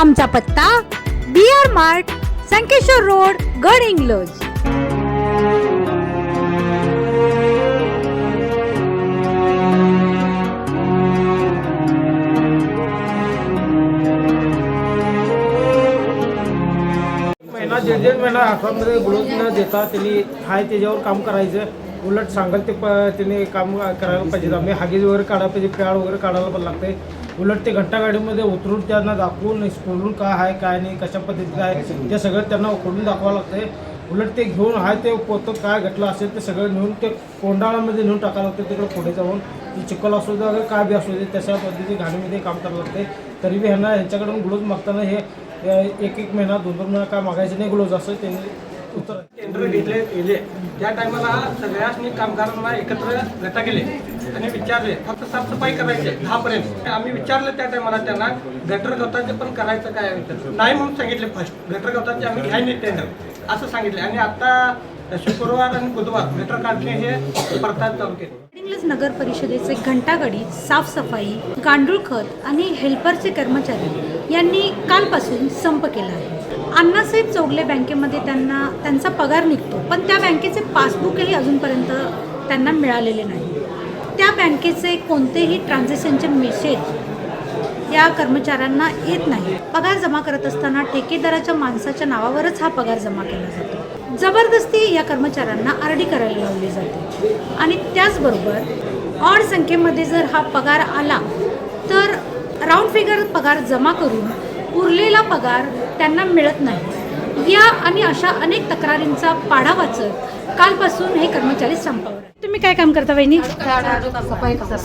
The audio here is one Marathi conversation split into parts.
आमचा पत्ता B R mart Sankeshwar road Gadhinglaj. महिना जे जे महिना हातामध्ये बुडवून न देता त्यांनी हाय त्याच्यावर काम करायचं. उलट सांगाल ते प त्यांनी काम करायला पाहिजे. आम्ही हागीज वगैरे काढायला पाहिजे प्याड वगैरे काढायला पण लागते उलट ते घंटागाडीमध्ये उतरून त्यांना दाखवून स्कूलून काय आहे काय नाही कशा पद्धतीचं आहे ते सगळं त्यांना उकडून दाखवावं लागते उलट ते घेऊन हाय ते पोतं काय घटलं असेल ते सगळं नेऊन ते कोंडाळामध्ये नेऊन टाकायला लागतं तिकडे पुढे जाऊन. ती चिखल असू दे वगैरे काय बी असू दे तशा पद्धतीने घाणीमध्ये काम करावं लागते तरी बी ह्यांना ह्यांच्याकडून ग्लोज मागताना हे एक एक महिना दोन दोन महिना काय मागायचे नाही ग्लोज असं त्यांनी उत्तर टेंडर घेतले गेले त्या टायमाला सगळ्याच कामगारांना एकत्र गटा केले आणि विचारले फक्त साफसफाई करायची दहा पर्यंत आम्ही विचारलं त्या टायमाला त्यांना गटर गवताचे पण करायचं काय नाही म्हणून सांगितले फर्स्ट गटर गवताचे आम्ही घ्याय नाही टेंडर असं सांगितले. आणि आता शुक्रवार आणि बुधवार गटर काढणे हे परतात चालू केले नगर परिषदेचे घंटागडी साफसफाई गांडूळ खत आणि हेल्परचे कर्मचारी यांनी कालपासून संप केला आहे. अण्णासाहेब चौगले बँकेमध्ये त्यांना त्यांचा पगार निघतो पण त्या बँकेचे पासबुकही अजूनपर्यंत त्यांना मिळालेले नाही. त्या बँकेचे कोणतेही ट्रान्झॅक्शनचे मेसेज या कर्मचाऱ्यांना येत नाही. पगार जमा करत असताना ठेकेदाराच्या माणसाच्या नावावरच हा पगार जमा केला जातो. जबरदस्ती या कर्मचाऱ्यांना आर डी करायला लावली जाते. आणि त्याचबरोबर ऑड संख्येमध्ये जर हा पगार आला तर राऊंड फिगर पगार जमा करून उरलेला पगार त्यांना मिळत नाही. या आणि अशा अनेक तक्रारींचा पाढा वाचत कालपासून हे कर्मचारी आहेत. तुम्ही काय काम करता वहिनी?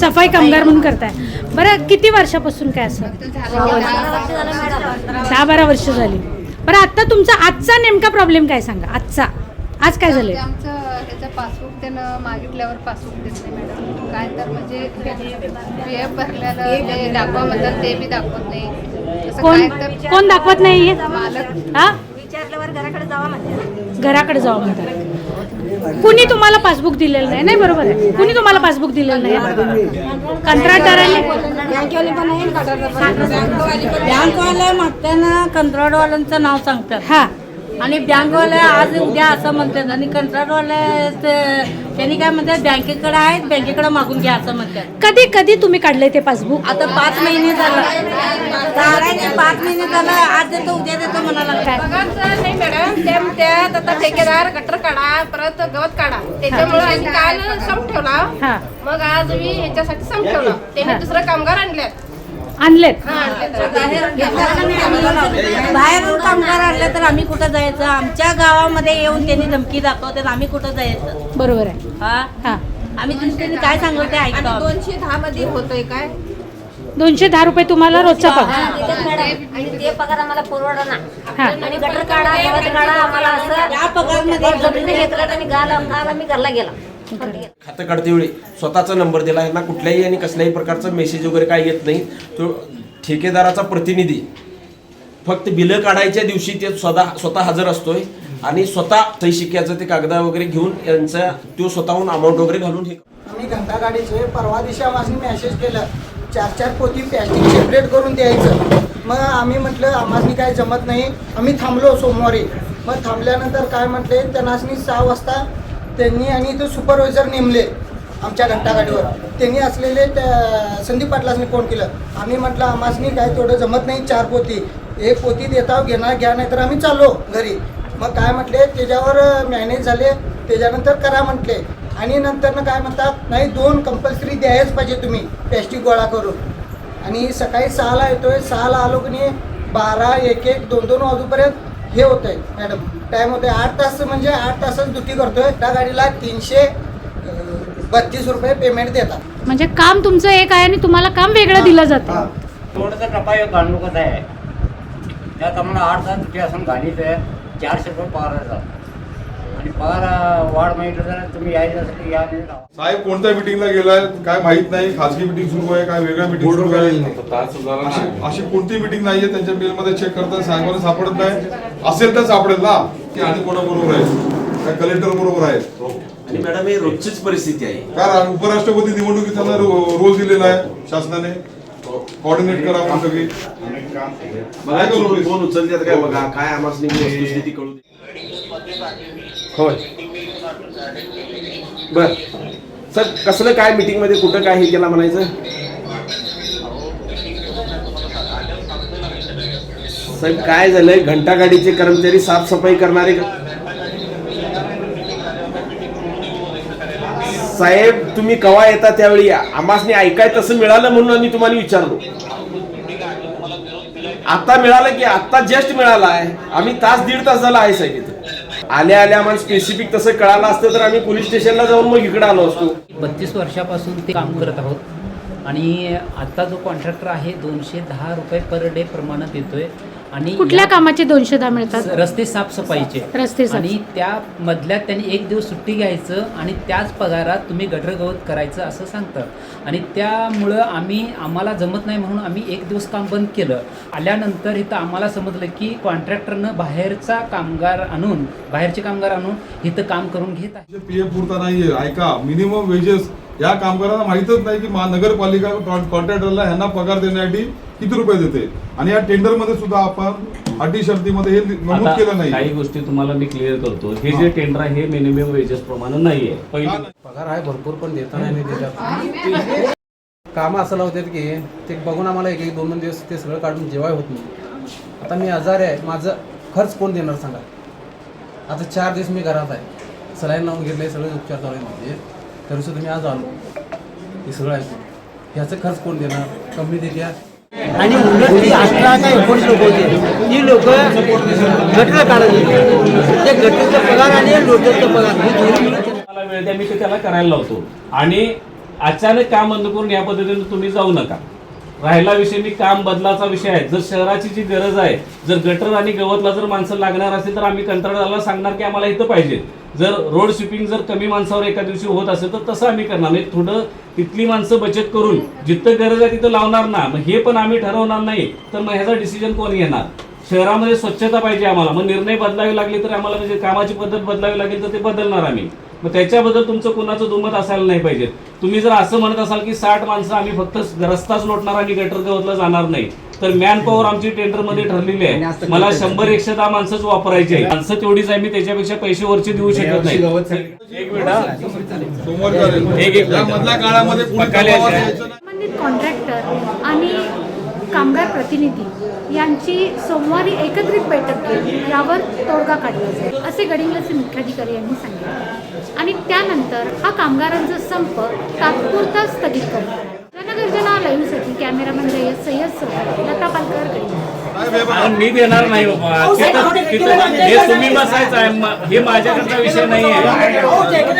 सफाई कामगार म्हणून करताय. बरं किती वर्षापासून काय असं? दहा बारा वर्ष झाली. बरं आता तुमचा आजचा नेमका प्रॉब्लेम काय सांगा? आजचा. आज काय आमचं ह्याचं पासबुक त्यानं मागितल्यावर पासबुक देत नाही मॅडम काय तर म्हणजे पी एफ भरलेलं ते दाखवा म्हणतात. ते बी दाखवत नाही कोण काय तर कोण दाखवत नाहीये मालक हा घराकडे जावं म्हणतात. कुणी तुम्हाला पासबुक दिलेलं नाही? नाही बरोबर आहे. कुणी तुम्हाला पासबुक दिलेलं नाही? कंत्राटदारांनी बँकवाले पण आहे बँकवाले मागताना कंत्राटवाल्यांचं नाव सांगतात. हा. आणि बँकवाले आज उद्या असं म्हणतात. आणि कंत्राटवाले ते- त्यांनी काय म्हणतात? बँकेकडे आहेत बँकेकडे मागून घ्या असं म्हणतात. कधी कधी तुम्ही काढले ते पासबुक? आता पाच महिने झालं. झालं आज देतो उद्या देतो पगारचं नाही मॅडम ते म्हणतात आता ठेकेदार गटर काढा परत गवत काढा. त्याच्यामुळे आम्ही काल संप ठेवला. मग आज मी ह्याच्यासाठी संप ठेवला. त्याने दुसरं कामगार आणल्यात आणलेत? हा. बाहेरून कामगार आणले तर आम्ही कुठं जायचं? आमच्या गावामध्ये येऊन त्यांनी धमकी दाखवतात आम्ही कुठं जायचं? बरोबर आहे. हा? हा. आम्ही त्यांनी काय सांगतो ते ऐकतो. दोनशे दहा मध्ये होतोय काय? दोनशे दहा रुपये तुम्हाला रोजचा पगार. आणि ते पगार आम्हाला पुरवडा ना हा. आणि गटर काढा गवत काढा आम्हाला असं या पगारमध्ये जमिनी घेतलं आणि गाल काल आम्ही घरला गेला. खातं काढते वेळी. स्वतःचा नंबर दिला यांना कुठल्याही आणि कसल्याही प्रकारचा मेसेज वगैरे काय येत नाही. तो ठेकेदाराचा प्रतिनिधी. फक्त बिलं काढायच्या दिवशी ते स्वतः स्वतः हजर असतोय. आणि स्वतः सही शिक्क्याचं ते कागदा वगैरे घेऊन यांचा तो स्वतःहून अमाऊंट वगैरे घालून हे आम्ही घंटा गाडीचे परवा दिवशी आम्हाला मेसेज केलं. चार चार पोती प्लॅस्टिक सेपरेट करून द्यायचं. मग आम्ही म्हटलं आम्हाला काय जमत नाही. आम्ही थांबलो सोमवारी. मग थांबल्यानंतर काय म्हटले त्यांनासनी सहा वाजता त्यांनी आणि इथं सुपरवायझर नेमले आमच्या घंटागाडीवर. त्यांनी असलेले त्या संदीप पाटलासनी फोन केलं. आम्ही म्हटलं आम्हासनी काय तेवढं जमत नाही चार पोती. एक पोती देता घेणार घ्या नाही तर आम्ही चाललो घरी. मग काय म्हटले त्याच्यावर मॅनेज झाले. त्याच्यानंतर करा म्हटले. आणि नंतर काय म्हणतात नाही दोन कंपल्सरी द्यायच पाहिजे तुम्ही प्लॅस्टिक गोळा करून. आणि सकाळी सहाला येतोय सहाला आलो की नाही बारा एक एक दोन दोन वाजूपर्यंत हे होत आहे मॅडम. टाईम होतोय आठ तास म्हणजे आठ तासच ड्युटी करतोय. त्या गाडीला तीनशे बत्तीस रुपये पेमेंट देतात. म्हणजे काम तुमचं एक आहे आणि तुम्हाला काम वेगळं दिलं जातं. थोडंसं टपा गांडूकच आहे. त्यात आम्हाला आठ तास सुट्टी असून घालीच आहे चारशे रुपये पगार आहे आणि पगार वाढ तुम्ही यायचं असेल तर या नाही राहा. साहेब कोणत्या मिटिंगला गेलाय? काय माहीत नाही. खासगी मिटिंग सुरू आहे काय वेगळ्या मिटिंग सुरू आहे? अशी- अशी कोणती मिटिंग नाहीये त्यांच्या बिलमध्ये चेक करता साहेबांना सापडत नाही. असेल तर सापडेल ना. की आणि कोणाबरोबर आहे? काय कलेक्टर बरोबर आहे. आणि मॅडम हे रोजचीच परिस्थिती आहे. काय उपराष्ट्रपती निवडणुकीत त्यांना रो- रोल दिलेला आहे शासनाने. कोऑर्डिनेट करा आपण सगळी बघा काय करू उचलतात काय बघा काय आम्हाला वस्तुस्थिती कळू दे. होय. बर. सर कसलं काय मीटिंगमध्ये कुठं काय हे केला म्हणायचं? साहेब काय झालंय? घंटागाडीचे कर्मचारी साफसफाई करणारे साहेब तुम्ही कवा येता त्यावेळी? या आम्हासनी ऐकाय तसं मिळालं म्हणून आम्ही तुम्हाला विचारलो. आता मिळालं की आता जस्ट मिळाला आहे आम्ही तास दीड तास झाला आहे साहेब इथं. आल्या आल्या आम्हाला स्पेसिफिक तसं कळालं असतं तर आम्ही पोलीस स्टेशनला जाऊन मग इकडे आलो असतो. बत्तीस वर्षापासून ते काम करत आहोत. आणि आता जो कॉन्ट्रॅक्टर आहे दोनशे दहा रुपये पर डे प्रमाणात देतोय आणि कुठल्या या- कामाचे दोनशे दहा मिळतात? रस्ते साफसफाईचे. रस्ते साफ- आणि त्या मधल्यात त्यांनी एक दिवस सुट्टी घ्यायचं आणि त्याच पगारात तुम्ही गटर गवत करायचं असं सांगतात. आणि त्यामुळं आम्ही आम्हाला जमत नाही म्हणून आम्ही एक दिवस काम बंद केलं. आल्यानंतर इथं आम्हाला समजलं की कॉन्ट्रॅक्टरनं बाहेरचा कामगार आणून बाहेरचे कामगार आणून इथं काम करून घेत आहे. पीएफ पुरता नाहीये ऐका मिनिमम वेजेस या कामगारांना माहितच नाही की महानगरपालिका कॉन्ट्रॅक्टरला ह्यांना पगार देण्यासाठी किती रुपये देते. आणि या टेंडरमध्ये सुद्धा आपण अटी शर्तीमध्ये हे नमूद केलं नाही. काही गोष्टी तुम्हाला मी क्लिअर करतो. हे जे टेंडर आहे हे मिनिमम वेजेस प्रमाणे नाहीये. पहिली पगार आहे भरपूर पण देता नाही त्याच्यात कामं असं लावतात की ते बघून आम्हाला एक एक दोन दोन दिवस ते सगळं काढून जेवाय होत नाही. आता मी आजारी आहे. माझं खर्च कोण देणार सांगा? आता चार दिवस मी घरात आहे. सलाईन लावून घेतले सगळे उपचार चालू आहे माझे. तरी सुद्धा मी आज आलो. हे सगळं ऐकून ह्याचं खर्च कोण देणार? कमी देत्या आणि उलट ती अठरा का एकोणीस लोक होते. ती लोक गटर काढत होते ते गटरचा पगार आणि लोटरचा पगार. हे दोन्ही मला वेळ द्या मी ते त्याला करायला लावतो. आणि अचानक काम बंद करून या पद्धतीने तुम्ही जाऊ नका. राहिला विषय मी काम बदलाचा विषय आहे. जर शहराची जी गरज आहे जर गटर आणि गवतला जर माणसं लागणार असेल तर आम्ही कंत्राटदाराला सांगणार की आम्हाला इथं पाहिजे. जर रोड शिपिंग जर कमी माणसावर एका दिवशी होत असेल तर तसं आम्ही करणार नाही. थोडं तिथली माणसं बचत करून जिथं गरज आहे तिथं लावणार ना. मग हे पण आम्ही ठरवणार नाही. तर मग ह्याचा डिसिजन कोण घेणार? शहरामध्ये स्वच्छता पाहिजे आम्हाला. मग निर्णय बदलावे लागले तर आम्हाला म्हणजे कामाची पद्धत बदलावी लागेल तर ते बदलणार आम्ही. मग त्याच्याबद्दल तुमचं कुणाचं दुमत असायला नाही पाहिजे. तुम्ही जर असं म्हणत असाल की साठ माणसं आम्ही फक्त रस्ताच लोटणार आणि गटर गवतला जाणार नाही. तर मॅन पॉवर आमची टेंडरमध्ये ठरलेली आहे. मला शंभर एकशे दहा माणसंच वापरायची आहे माणसं तेवढीच आहे मी त्याच्यापेक्षा पैसे वरचे देऊ शकत नाही. एक मिनिट एक- एक काळामध्ये कॉन्ट्रॅक्टर आणि कामगार प्रतिनिधी यांची सोमवारी एकत्रित बैठक घेऊन यावर तोडगा काढला जाईल असे गडिंग्लजचे मुख्याधिकारी यांनी सांगितले. आणि त्यानंतर हा कामगारांचा संप तात्पुरता स्थगित करण्यात आला. जनगर्जना लाईव्हसाठी कॅमेरामॅन जयस सय्यद लता पालकर हे मी देणार नाही बाबा. तिथं- तिथं- हे तुम्ही बसायचं आहे. हे माझ्याकडचा विषय नाही आहे